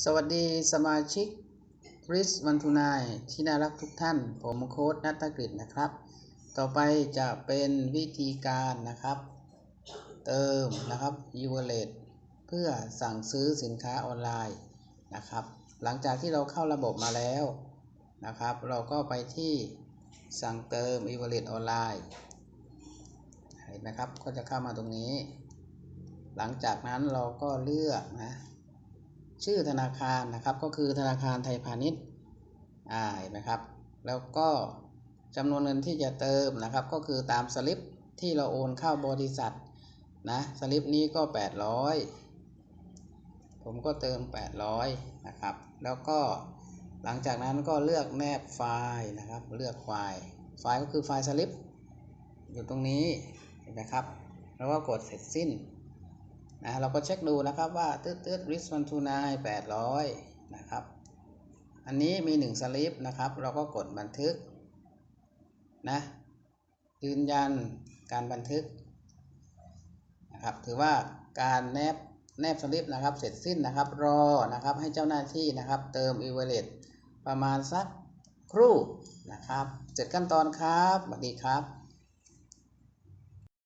สวัสดีสมาชิกคริสวันทุนายที่น่ารักทุกท่าน ผมโค้ดนัตกฤษนะครับ ต่อไปจะเป็นวิธีการนะครับ เติมนะครับ e w a l l e t เพื่อสั่งซื้อสินค้าออนไลน์นะครับ หลังจากที่เราเข้าระบบมาแล้วนะครับ เราก็ไปที่สั่งเติม e w a l l e t ออนไลน์เห็นไหมครับก็จะเข้ามาตรงนี้ หลังจากนั้นเราก็เลือกนะ ชื่อธนาคารนะครับ ก็คือธนาคารไทยพาณิชย์อ่าเห็นไหมครับ แล้วก็จำนวนเงินที่จะเติมนะครับ ก็คือตามสลิปที่เราโอนเข้าบริษัทนะสลิปนี้ก็ 800 ผมก็เติม 800 นะครับ แล้วก็หลังจากนั้นก็เลือกแนบไฟล์นะครับ เลือกไฟล์ ไฟล์ก็คือไฟล์สลิป อยู่ตรงนี้เห็นไหมครับ แล้วก็กดเสร็จสิ้น นะเราก็เช็คดูนะครับว่าตืดตืดริสวันทูนายแปดร้อยนะครับ อันนี้มีหนึ่งสลิปนะครับ เราก็กดบันทึกนะยืนยันการบันทึกนะครับถือว่าการแนบแนบสลิปนะครับเสร็จสิ้นนะครับ รอนะครับให้เจ้าหน้าที่นะครับ เติมอีเวเลตประมาณสักครู่นะครับ เสร็จขั้นตอนครับสวัสดีครับ